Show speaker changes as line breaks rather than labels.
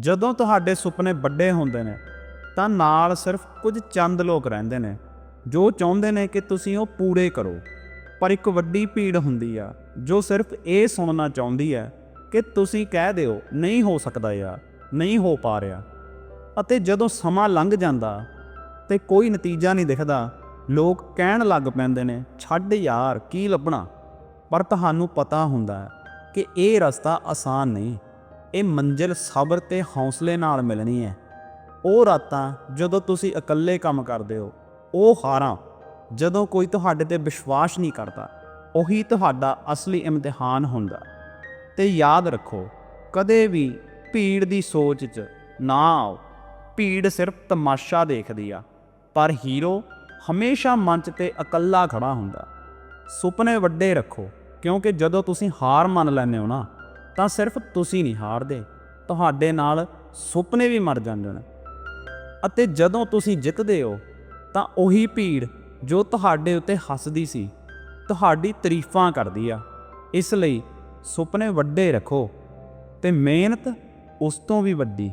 ਜਦੋਂ ਤੁਹਾਡੇ ਸੁਪਨੇ ਵੱਡੇ ਹੁੰਦੇ ਨੇ, ਤਾਂ ਨਾਲ ਸਿਰਫ ਕੁਝ ਚੰਦ ਲੋਕ ਰਹਿੰਦੇ ਨੇ, ਜੋ ਚਾਹੁੰਦੇ ਨੇ ਕਿ ਤੁਸੀਂ ਉਹ ਪੂਰੇ ਕਰੋ। ਪਰ ਇੱਕ ਵੱਡੀ ਭੀੜ ਹੁੰਦੀ ਆ, ਜੋ ਸਿਰਫ ਇਹ ਸੁਣਨਾ ਚਾਹੁੰਦੀ ਹੈ ਕਿ ਤੁਸੀਂ ਕਹਿ ਦਿਓ, ਨਹੀਂ ਹੋ ਸਕਦਾ ਯਾਰ, ਨਹੀਂ ਹੋ ਪਾ ਰਿਹਾ। ਅਤੇ ਜਦੋਂ ਸਮਾਂ ਲੰਘ ਜਾਂਦਾ ਤੇ ਕੋਈ ਨਤੀਜਾ ਨਹੀਂ ਦਿਖਦਾ, ਲੋਕ ਕਹਿਣ ਲੱਗ ਪੈਂਦੇ ਨੇ, ਛੱਡ ਯਾਰ, ਕੀ ਲੱਭਣਾ? ਪਰ ਤੁਹਾਨੂੰ ਪਤਾ ਹੁੰਦਾ ਕਿ ਇਹ ਰਸਤਾ ਆਸਾਨ ਨਹੀਂ। ਇਹ ਮੰਜ਼ਿਲ ਸਬਰ ਤੇ ਹੌਸਲੇ ਨਾਲ ਮਿਲਣੀ ਹੈ। ਉਹ ਰਾਤਾਂ ਜਦੋਂ ਤੁਸੀਂ ਇਕੱਲੇ ਕੰਮ ਕਰਦੇ ਹੋ, ਉਹ ਹਾਰਾਂ ਜਦੋਂ ਕੋਈ ਤੁਹਾਡੇ ਤੇ ਵਿਸ਼ਵਾਸ ਨਹੀਂ ਕਰਦਾ, ਉਹੀ ਤੁਹਾਡਾ ਅਸਲੀ ਇਮਤਿਹਾਨ ਹੁੰਦਾ। ਤੇ ਯਾਦ ਰੱਖੋ, ਕਦੇ ਵੀ ਭੀੜ ਦੀ ਸੋਚ 'ਚ ਨਾ ਆਓ। ਭੀੜ ਸਿਰਫ ਤਮਾਸ਼ਾ ਦੇਖਦੀ ਆ, ਪਰ ਹੀਰੋ ਹਮੇਸ਼ਾ ਮੰਚ ਤੇ ਇਕੱਲਾ ਖੜਾ ਹੁੰਦਾ। ਸੁਪਨੇ ਵੱਡੇ ਰੱਖੋ, ਕਿਉਂਕਿ ਜਦੋਂ ਤੁਸੀਂ ਹਾਰ ਮੰਨ ਲੈਂਦੇ ਹੋ ਨਾ ਤਾਂ ਸਿਰਫ ਤੁਸੀਂ ਨਹੀਂ ਹਾਰਦੇ, ਤੁਹਾਡੇ ਨਾਲ ਸੁਪਨੇ ਵੀ ਮਰ ਜਾਂਦੇ ਨੇ। ਅਤੇ ਜਦੋਂ ਤੁਸੀਂ ਜਿੱਤਦੇ ਹੋ, ਤਾਂ ਉਹੀ ਭੀੜ ਜੋ ਤੁਹਾਡੇ ਉੱਤੇ ਹੱਸਦੀ ਸੀ, ਤੁਹਾਡੀ ਤਾਰੀਫਾਂ ਕਰਦੀ ਆ। ਇਸ ਲਈ ਸੁਪਨੇ ਵੱਡੇ ਰੱਖੋ ਤੇ ਮਿਹਨਤ ਉਸ ਤੋਂ ਵੀ ਵੱਡੀ।